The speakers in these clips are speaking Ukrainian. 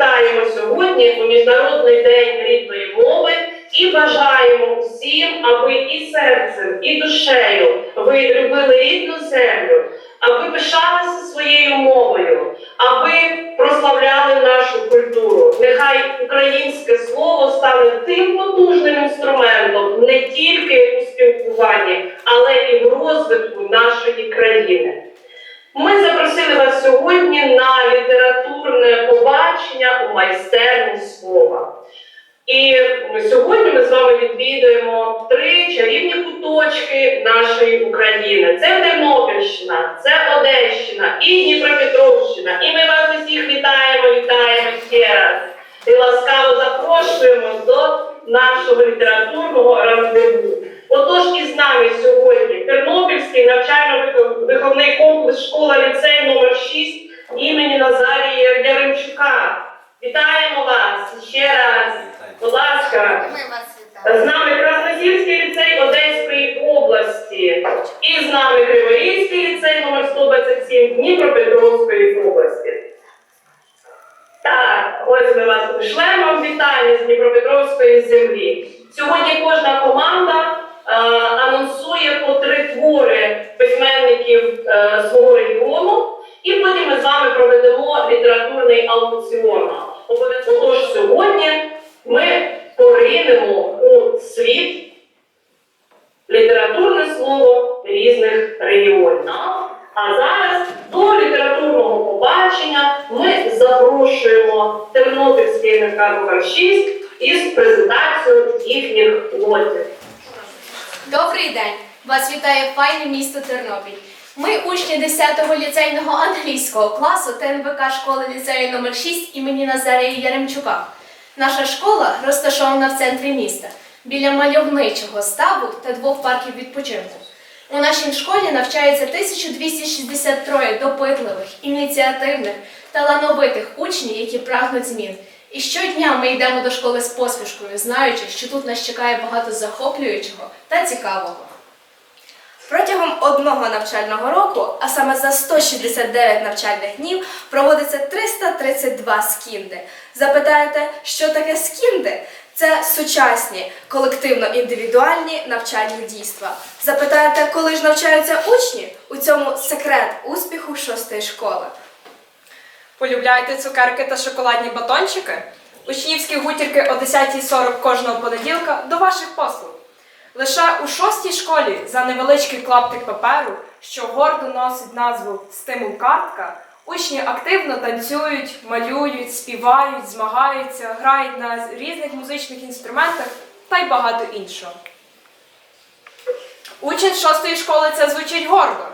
вітаємо сьогодні у Міжнародний день рідної мови і бажаємо всім, аби і серцем, і душею ви любили рідну землю, аби пишалися своєю мовою, аби прославляли нашу культуру. Нехай українське слово стане тим потужним інструментом не тільки у спілкуванні, але і в розвитку нашої країни. Ми запросили вас сьогодні на літературне побачення у майстерні слова. І сьогодні ми з вами відвідуємо три чарівні куточки нашої України. Це Тернопільщина, це Одещина і Дніпропетровщина. І ми вас усіх вітаємо, вітаємо ще раз. І ласкаво запрошуємо до нашого літературного рандеву. Отож, із нами сьогодні Тернопільський навчально-виховний комплекс школа ліцей номер 6 імені Назарія Яремчука. Вітаємо вас ще раз. Будь ласка, з нами Красносільський ліцей Одеської області і з нами Криворізький ліцей номер 127 Дніпропетровської області. Так, ось ми вас пришлемо вітання з Дніпропетровської землі. Сьогодні кожна команда анонсує по три твори письменників е, свого регіону, і потім ми з вами проведемо літературний аукціон. Обов'язково Тож сьогодні ми поринемо у світ літературне слово різних регіонів. А зараз до літературного побачення ми запрошуємо Тернопільський НК 6 із презентацією їхніх лотів. Добрий день! Вас вітає файне місто Тернопіль. Ми учні 10-го ліцейного англійського класу ТНВК школи ліцею номер 6 імені Назарія Яремчука. Наша школа розташована в центрі міста, біля мальовничого ставу та двох парків відпочинку. У нашій школі навчається 1263 допитливих, ініціативних, талановитих учнів, які прагнуть змін. І щодня ми йдемо до школи з посмішкою, знаючи, що тут нас чекає багато захоплюючого та цікавого. Протягом одного навчального року, а саме за 169 навчальних днів, проводиться 332 скінди. Запитаєте, що таке скінди? Це сучасні колективно-індивідуальні навчальні дійства. Запитаєте, коли ж навчаються учні? У цьому секрет успіху шостої школи. Полюбляєте цукерки та шоколадні батончики? Учнівські гутірки о 10.40 кожного понеділка до ваших послуг. Лише у шостій школі за невеличкий клаптик паперу, що гордо носить назву Стимул картка, учні активно танцюють, малюють, співають, змагаються, грають на різних музичних інструментах та й багато іншого. Учень шостої школи це звучить гордо.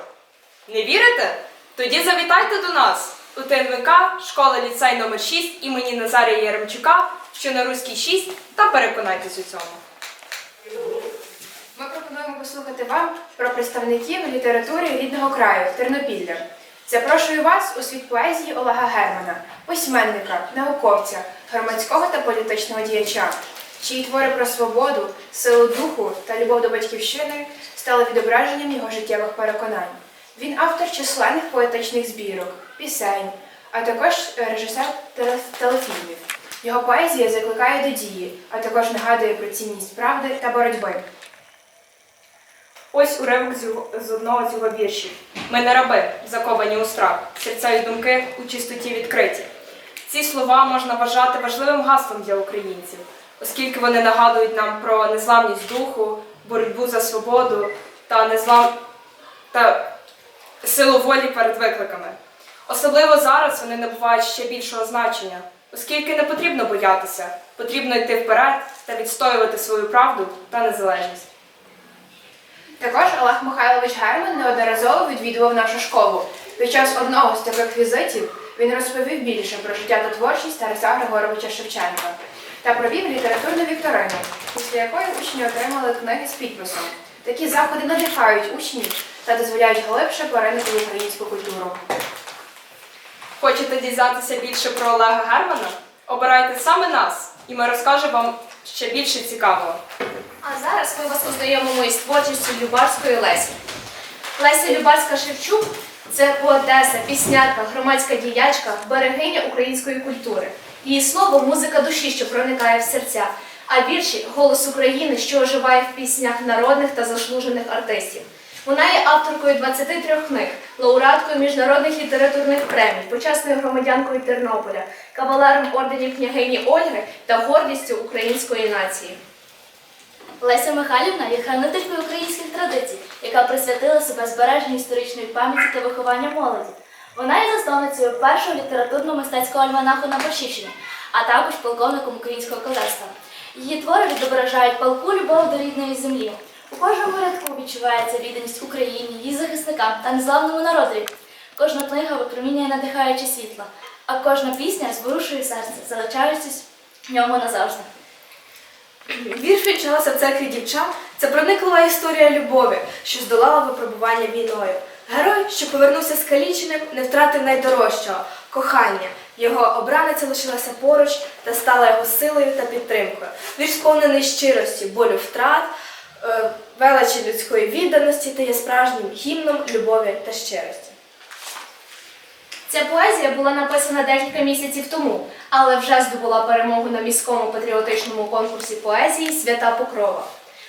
Не вірите? Тоді завітайте до нас у ТНВК школа ліцей номер 6 імені Назарія Яремчука, що на Руській 6, та переконайтесь у цьому. Послухати вам про представників літератури рідного краю Тернопілля. Запрошую вас у світ поезії Олега Германа, письменника, науковця, громадського та політичного діяча, чиї твори про свободу, силу духу та любов до батьківщини стали відображенням його життєвих переконань. Він автор численних поетичних збірок, пісень, а також режисер телефільмів. Його поезія закликає до дії, а також нагадує про цінність правди та боротьби. Ось уривок з, одного з його віршів. Ми не раби, заковані у страх, серця і думки у чистоті відкриті. Ці слова можна вважати важливим гаслом для українців, оскільки вони нагадують нам про незламність духу, боротьбу за свободу та незлам та силу волі перед викликами. Особливо зараз вони набувають ще більшого значення, оскільки не потрібно боятися, потрібно йти вперед та відстоювати свою правду та незалежність. Також Олег Михайлович Герман неодноразово відвідував нашу школу. Під час одного з таких візитів він розповів більше про життя та творчість Тараса Григоровича Шевченка та провів літературну вікторину, після якої учні отримали книги з підписом. Такі заходи надихають учнів та дозволяють глибше поринути в українську культуру. Хочете дізнатися більше про Олега Германа? Обирайте саме нас, і ми розкажемо вам ще більше цікавого. А зараз ми вас познайомимо із творчістю Любарської Лесі. Леся Любарська Шевчук Це поетеса, піснярка, громадська діячка, берегиня української культури. Її слово музика душі, що проникає в серця, а вірші голос України, що оживає в піснях народних та заслужених артистів. Вона є авторкою 23 книг, лауреаткою міжнародних літературних премій, почесною громадянкою Тернополя, кавалером орденів княгині Ольги та гордістю української нації. Леся Михайлівна є хранителькою українських традицій, яка присвятила себе збереженню історичної пам'яті та вихованню молоді. Вона є засновницею першого літературно-мистецького альманаху на Борщівщині, а також полковником українського козацтва. Її твори відображають палку любов до рідної землі. У кожному рядку відчувається відданість Україні, її захисникам та незламному народові. Кожна книга випромінює надихаюче світло, а кожна пісня зворушує серце, залишаючись в ньому назавжди. Вірш відчалася в церкві дівчат це прониклива історія любові, що здолала випробування війною. Герой, що повернувся скаліченим, не втратив найдорожчого кохання. Його обраниця лишилася поруч та стала його силою та підтримкою. Вірш сповнений щирості, болю втрат, величі людської відданості та є справжнім гімном любові та щирості. Ця поезія була написана декілька місяців тому, але вже здобула перемогу на міському патріотичному конкурсі поезії Свята Покрова.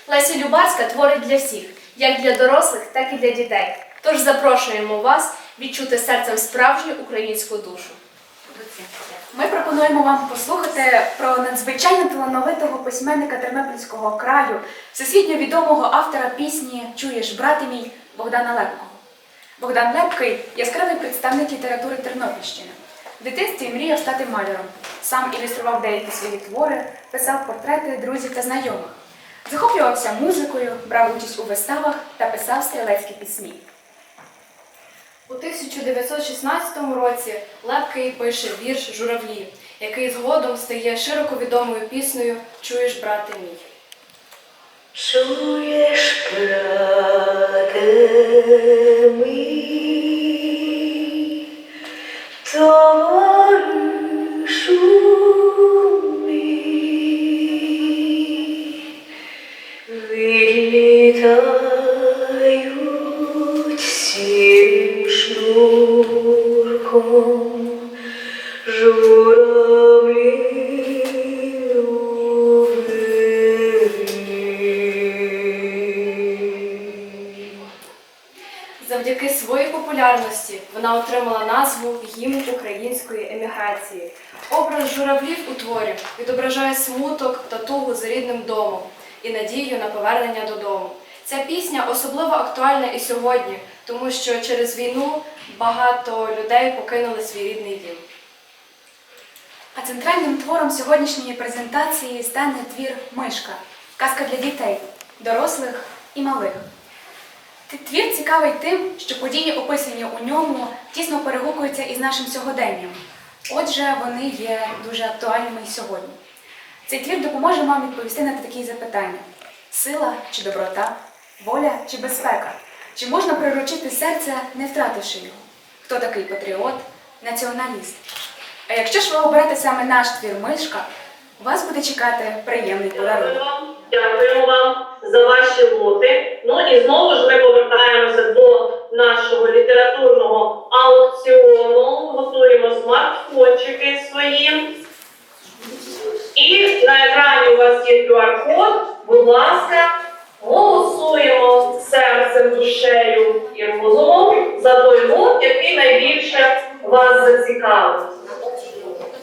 Леся Любарська творить для всіх, як для дорослих, так і для дітей. Тож запрошуємо вас відчути серцем справжню українську душу. Ми пропонуємо вам послухати про надзвичайно талановитого письменника Тернопільського краю, всесвітньо відомого автора пісні Чуєш, брате мій Богдана Лепкого. Богдан Лепкий яскравий представник літератури Тернопільщини. В дитинстві мріяв стати маляром. Сам ілюстрував деякі свої твори, писав портрети друзів та знайомих. Захоплювався музикою, брав участь у виставах та писав стрілецькі пісні. У 1916 році Лепкий пише вірш Журавлі, який згодом стає широко відомою піснею Чуєш, брате мій. Чуєш, брате мій, сірим шнурком Завдяки своїй популярності вона отримала назву гімн української еміграції. Образ журавлів у творі відображає смуток та тугу за рідним домом і надію на повернення додому. Ця пісня особливо актуальна і сьогодні, тому що через війну багато людей покинули свій рідний дім. А центральним твором сьогоднішньої презентації стане твір Мишка казка для дітей, дорослих і малих. Твір цікавий тим, що події, описані у ньому, тісно перегукуються із нашим сьогоденням. Отже, вони є дуже актуальними і сьогодні. Цей твір допоможе вам відповісти на такі запитання: сила чи доброта, воля чи безпека? Чи можна приручити серце, не втративши його? Хто такий патріот, націоналіст? А якщо ж ви оберете саме наш твір Мишка, вас буде чекати приємний подарунок. Дякуємо вам за ваші лоти. Ну і знову ж ми повертаємося до нашого літературного аукціону. Готуємо смартфончики свої. І на екрані у вас є QR-код. Будь ласка, голосуємо серцем, душею і розумом за той лот, який найбільше вас зацікавить.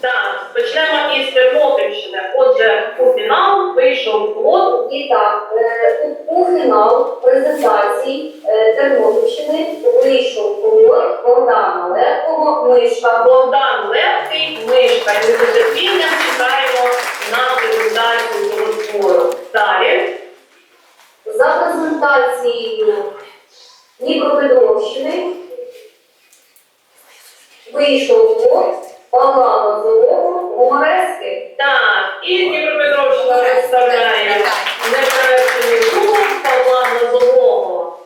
Так, почнемо із Тернопільщини. Отже, у фінал вийшов лот. І так, е, у- у фінал презентації е, Тернопільщини вийшов колор Богдана Легкого «Мишка». Богдан Левкий, мишка. І ми з чекаємо на презентацію цього твору. Далі. За презентацією Дніпропетровщини вийшов Павла Лозового «Гуморески». Так, і Дніпропетровщина представляє непересний клуб Павла Назового.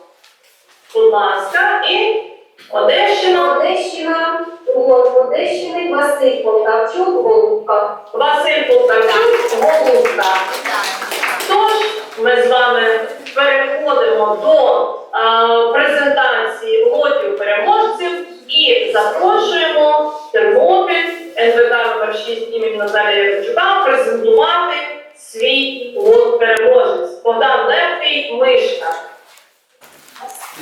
Будь ласка, і Одещина. Одещина, колор Одещини Василь Полтавчук «Голубка». Василь Полтавчук, Голубка. Тож ми з вами переходимо до е, презентації лотів переможців номер 6 імені Назарія Євчука презентувати свій лот переможець. Богдан Левкий, Мишка.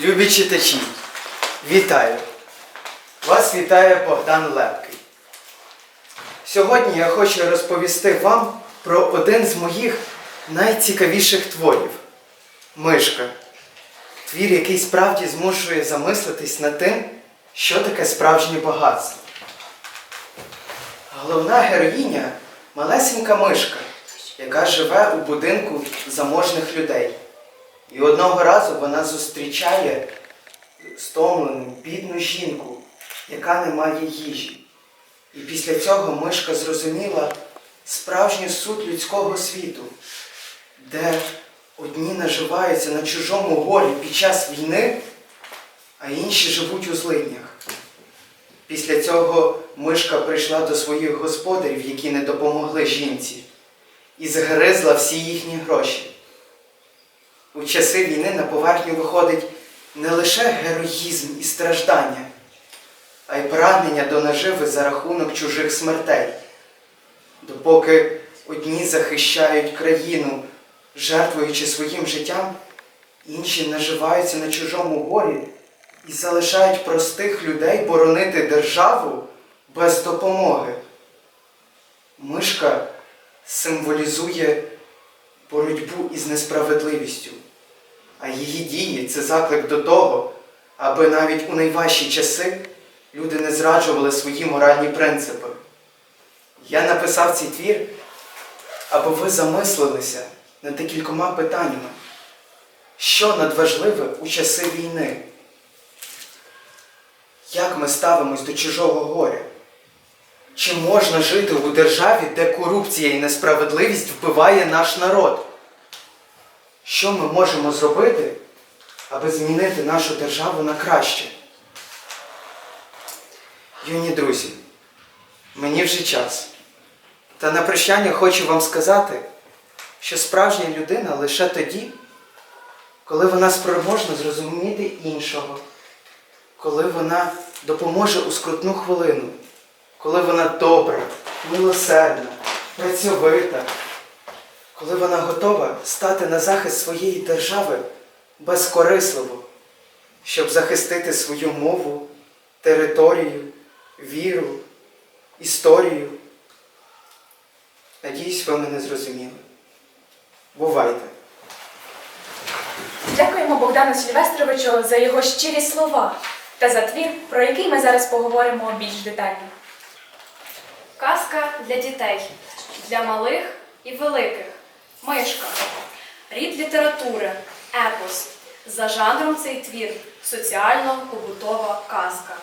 Любі читачі, вітаю! Вас вітає Богдан Лепкий. Сьогодні я хочу розповісти вам про один з моїх найцікавіших творів Мишка. Твір, який справді змушує замислитись над тим, що таке справжнє багатство. Головна героїня малесенька мишка, яка живе у будинку заможних людей. І одного разу вона зустрічає стомлену, бідну жінку, яка не має їжі. І після цього мишка зрозуміла справжню суть людського світу, де одні наживаються на чужому горі під час війни, а інші живуть у злиднях. Після цього мишка прийшла до своїх господарів, які не допомогли жінці, і згризла всі їхні гроші. У часи війни на поверхню виходить не лише героїзм і страждання, а й прагнення до наживи за рахунок чужих смертей. Допоки одні захищають країну, жертвуючи своїм життям, інші наживаються на чужому горі і залишають простих людей боронити державу без допомоги. Мишка символізує боротьбу із несправедливістю, а її дії це заклик до того, аби навіть у найважчі часи люди не зраджували свої моральні принципи. Я написав цей твір, аби ви замислилися над декількома питаннями, що надважливе у часи війни, як ми ставимось до чужого горя? Чи можна жити у державі, де корупція і несправедливість вбиває наш народ? Що ми можемо зробити, аби змінити нашу державу на краще? Юні друзі, мені вже час. Та на прощання хочу вам сказати, що справжня людина лише тоді, коли вона спроможна зрозуміти іншого, коли вона допоможе у скрутну хвилину коли вона добра, милосердна, працьовита, коли вона готова стати на захист своєї держави безкорисливо, щоб захистити свою мову, територію, віру, історію. Надіюсь, ви мене зрозуміли. Бувайте! Дякуємо Богдану Сільвестровичу за його щирі слова та за твір, про який ми зараз поговоримо більш детально. Казка для дітей, для малих і великих. Мишка. Рід літератури, епос. За жанром цей твір соціально-побутова казка.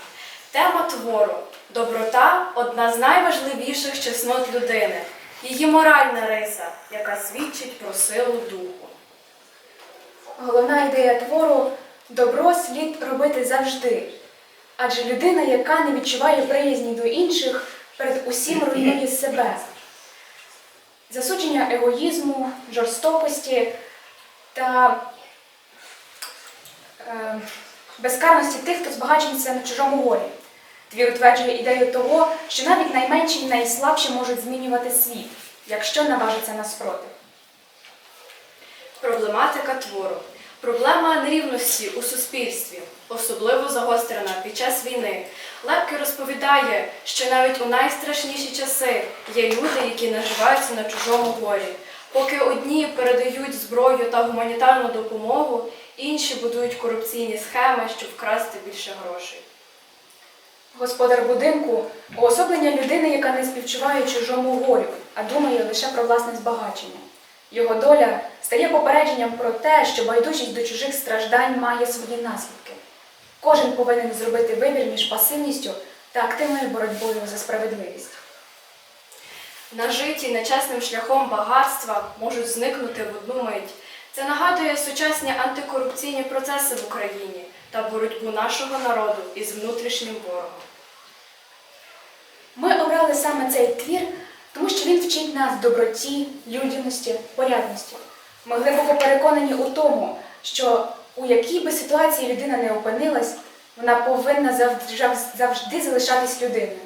Тема твору доброта одна з найважливіших чеснот людини. Її моральна риса, яка свідчить про силу духу. Головна ідея твору добро слід робити завжди. Адже людина, яка не відчуває приязні до інших, перед усім руйнує себе. Засудження егоїзму, жорстокості та е, безкарності тих, хто збагачується на чужому горі. Твір утверджує ідею того, що навіть найменші і найслабші можуть змінювати світ, якщо наважиться на спротив. Проблематика твору. Проблема нерівності у суспільстві, особливо загострена під час війни. Лепки розповідає, що навіть у найстрашніші часи є люди, які наживаються на чужому горі. Поки одні передають зброю та гуманітарну допомогу, інші будують корупційні схеми, щоб вкрасти більше грошей. Господар будинку уособлення людини, яка не співчуває чужому горю, а думає лише про власне збагачення. Його доля стає попередженням про те, що байдужість до чужих страждань має свої наслідки. Кожен повинен зробити вибір між пасивністю та активною боротьбою за справедливість. Нажиті нечесним шляхом багатства можуть зникнути в одну мить. Це нагадує сучасні антикорупційні процеси в Україні та боротьбу нашого народу із внутрішнім ворогом. Ми обрали саме цей твір, тому що він вчить нас доброті, людяності, порядності. Ми глибоко переконані у тому, що у якій би ситуації людина не опинилась, вона повинна завжди, залишатись людиною.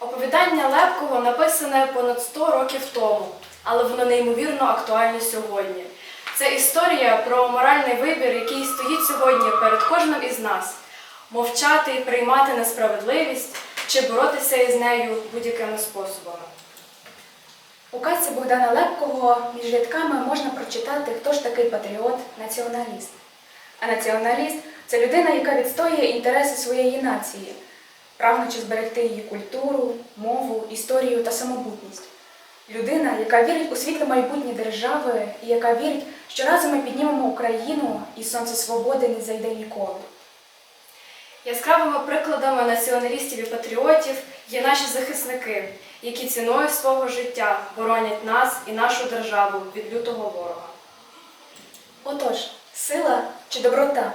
Оповідання Лепкого написане понад 100 років тому, але воно неймовірно актуальне сьогодні. Це історія про моральний вибір, який стоїть сьогодні перед кожним із нас: мовчати і приймати несправедливість чи боротися із нею будь-якими способами. У казці Богдана Лепкого між рядками можна прочитати, хто ж такий патріот, націоналіст. А націоналіст це людина, яка відстоює інтереси своєї нації, прагнучи зберегти її культуру, мову, історію та самобутність. Людина, яка вірить у світле майбутнє держави і яка вірить, що разом ми піднімемо Україну і сонце свободи не зайде ніколи. Яскравими прикладами націоналістів і патріотів є наші захисники, які ціною свого життя боронять нас і нашу державу від лютого ворога. Отож, сила чи доброта?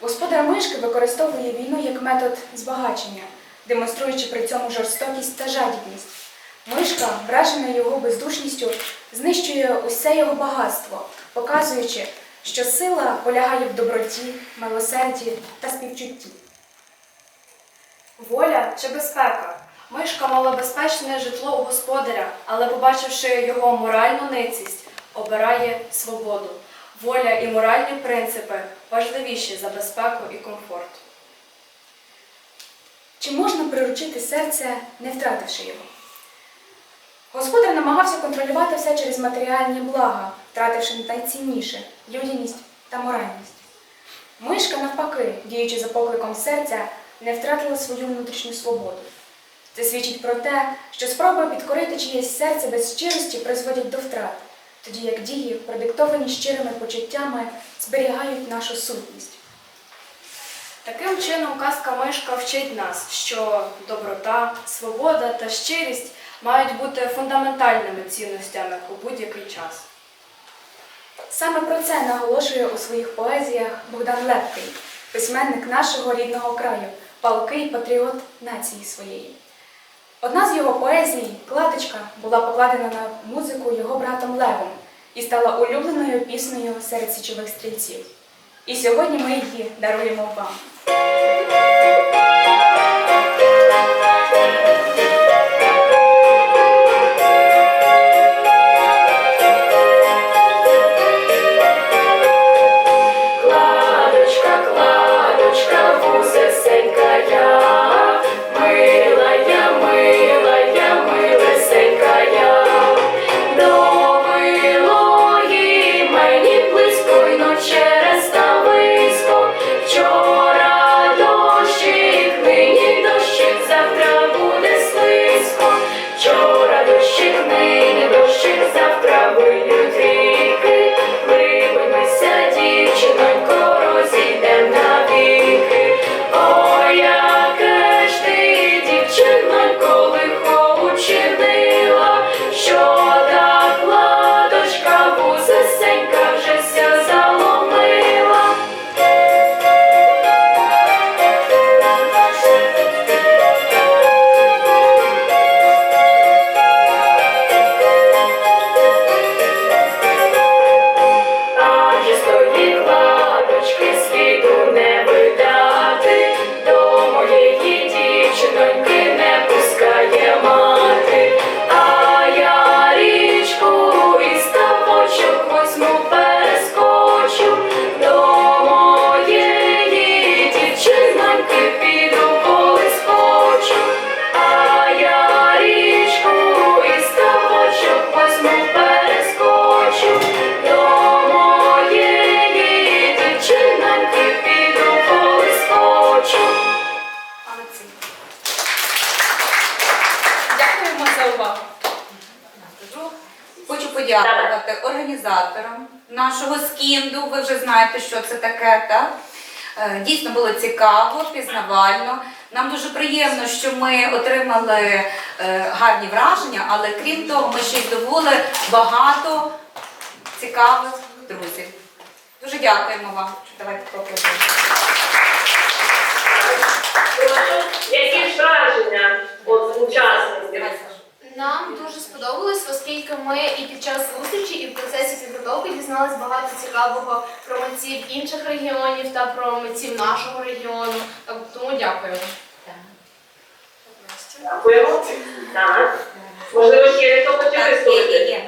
Господар мишки використовує війну як метод збагачення, демонструючи при цьому жорстокість та жадібність. Мишка, вражена його бездушністю, знищує усе його багатство, показуючи, що сила полягає в доброті, милосерді та співчутті. Воля чи безпека? Мишка мала безпечне житло у господаря, але, побачивши його моральну ницість, обирає свободу. Воля і моральні принципи важливіші за безпеку і комфорт. Чи можна приручити серце, не втративши його? Господар намагався контролювати все через матеріальні блага, втративши найцінніше людяність та моральність. Мишка, навпаки, діючи за покликом серця, не втратила свою внутрішню свободу. Це свідчить про те, що спроби підкорити чиєсь серце без щирості призводять до втрат, тоді як дії, продиктовані щирими почуттями, зберігають нашу сутність. Таким чином, казка Мишка вчить нас, що доброта, свобода та щирість мають бути фундаментальними цінностями у будь-який час. Саме про це наголошує у своїх поезіях Богдан Лепкий, письменник нашого рідного краю, палкий патріот нації своєї. Одна з його поезій, Клаточка, була покладена на музику його братом Левом і стала улюбленою піснею серед січових стрільців. І сьогодні ми її даруємо вам. Організаторам нашого скінду. Ви вже знаєте, що це таке, так? Е, Дійсно було цікаво, пізнавально. Нам дуже приємно, що ми отримали е, гарні враження, але крім того, ми ще й здобули багато цікавих друзів. Дуже дякуємо вам. Давайте поаплодуємо. Які враження от учасників? Нам дуже сподобалось, оскільки ми і під час зустрічі, і в процесі підготовки дізналися багато цікавого про митців інших регіонів та про митців нашого регіону. Так, Тому дякуємо. Дякуємо. Можливо, ще хто хоче.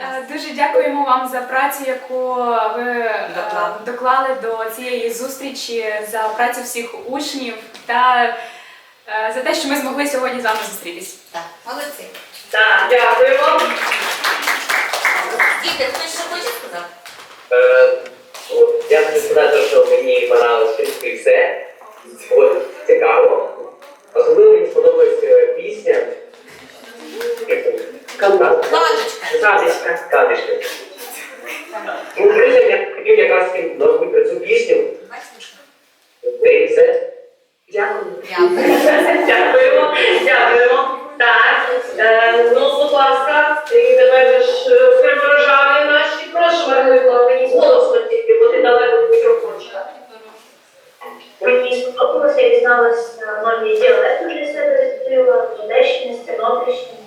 Е, Дуже дякуємо вам за працю, яку ви е, Доклали. доклали до цієї зустрічі, за працю всіх учнів та е, за те, що ми змогли сьогодні з вами зустрітись. Так, молодці. Так, дякуємо. Діти, хтось ще хоче сказати? Е, от, я хочу сказати, що мені понравилось трішки все. От, цікаво. Особливо мені сподобалася пісня. Каточка. Катишка. Катишка. Ну, друзі, я хотів якраз назвати цю пісню. Та і все. Дякую. Дякую. Дякуємо, дякуємо. Так, е, ну, будь ласка, і тепер ж е, наші. Прошу, Маргарита, голосно тільки, бо ти далеко від мікрофончика. Мені сподобалося, я дізналась нові діалекти для себе відкрила, Одещини, Тернопільщини.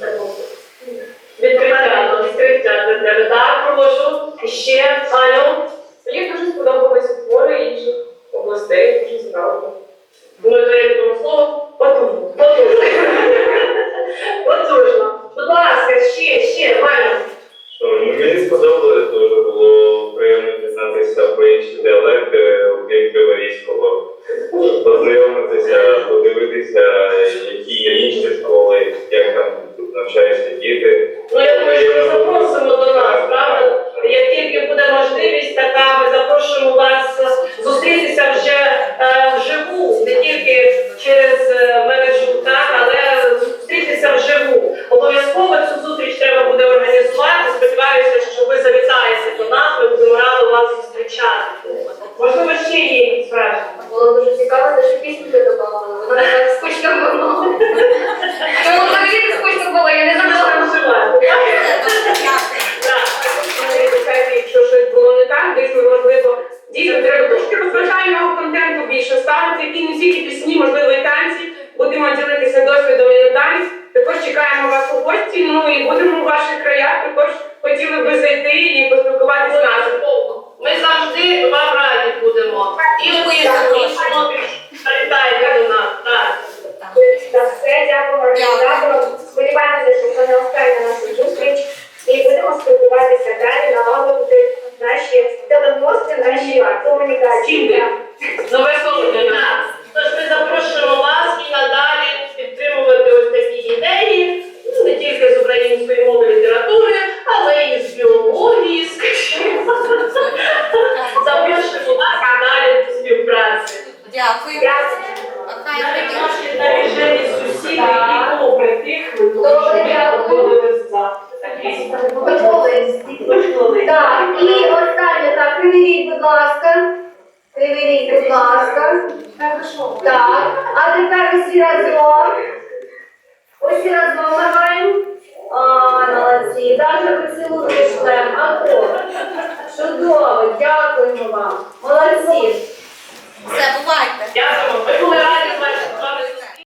Це було. Відкриття, ну, відкриття для тебе. Так, прошу. І Ще, Аню. Мені дуже сподобалися твори інших областей, дуже цікаво. Ну, то я тому слово потужно. Потужно. Потужно.